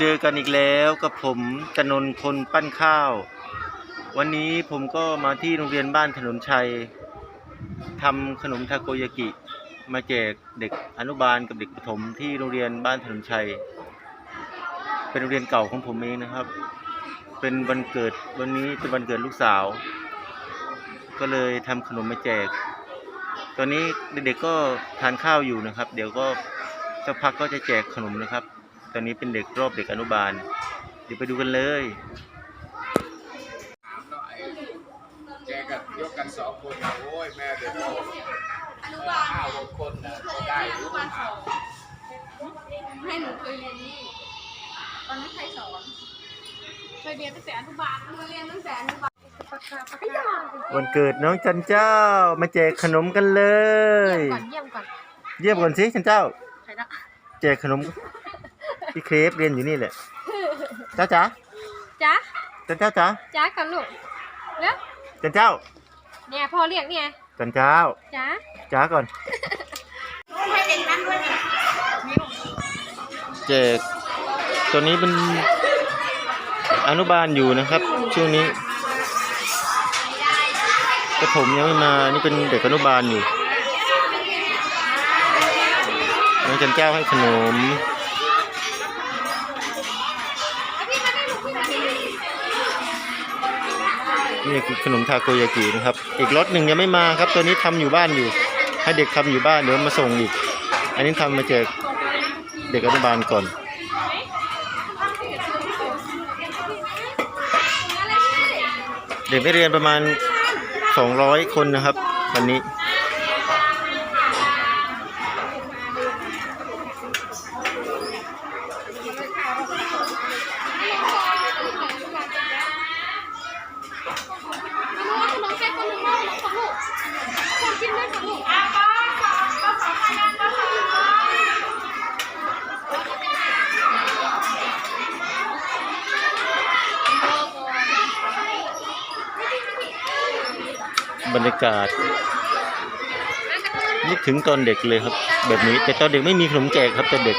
เจอกันอีกแล้วกับผมกนนคนปั้นข้าว วันนี้ผมก็มาที่โรงเรียนบ้านถนนชัยทำขนมทาโกยากิ มาแจกเด็กอนุบาลกับเด็กประถมที่โรงเรียนบ้านถนนชัย เป็นโรงเรียนเก่าของผมเองนะครับ เป็นวันเกิดวันนี้เป็นวันเกิดลูกสาว ก็เลยทำขนมมาแจก ตอนนี้เด็กๆก็ทานข้าวอยู่นะครับ เดี๋ยวก็สักพักก็จะแจกขนมนะครับ ตอนนี้เป็นเด็กรอบเด็กอนุบาล เดี๋ยวไปดูกันเลยถามหน่อยแกกับยกกันสองคนนะโอ้ยแม่เด็กห้าหกคนนะก็ได้อยู่ให้หนูเคยเรียนนี่ตอนนั้นใครสอนเคยเรียนตั้งแต่อนุบาลเคยเรียนตั้งแต่อนุบาลปากกาปากกาวันเกิดน้องจันเจ้ามาแจกขนมกันเลยก่อนเยี่ยมก่อนเยี่ยมก่อนสิจันเจ้าใครนะแจกขนม พี่เครปเรียนอยู่นี่แหละเจ้าจ๋าจ๊ะจันเจ้าจ๋าจ๊ะกันลูกแล้วจันเจ้าเนี่ยพ่อเรียกเนี่ยจันเจ้าจ๊ะจ๋าก่อนให้เด็กนั่งด้วยเนี่ยแจกตัวนี้เป็นอนุบาลอยู่นะครับ ช่วงนี้ประถมยังไม่มานี่เป็นเด็กอนุบาลอยู่น้องจันเจ้าให้ขนม นี่คือขนมทาโกยากินะครับ อีกรถหนึ่งยังไม่มาครับ ตัวนี้ทำอยู่บ้านอยู่ ให้เด็กทำอยู่บ้านเดี๋ยวมาส่งอีก อันนี้ทำมาแจกเด็กอนุบาลก่อนเด็กไม่เรียนประมาณ 200 คนนะครับ วันนี้องแค่คนหนึ่งน้องของลูกคนกินได้ของลูก บรรยากาศนึกถึงตอนเด็กเลยครับ แบบนี้ แต่ตอนเด็กไม่มีขนมแจกครับตอนเด็ก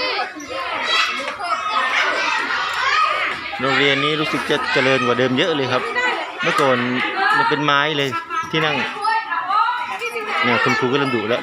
โรงเรียนนี้รู้สึกจะเจริญกว่าเดิมเยอะเลยครับ เมื่อก่อนมันเป็นไม้เลยที่นั่งเนี่ยคุณครูก็เริ่มดุแล้ว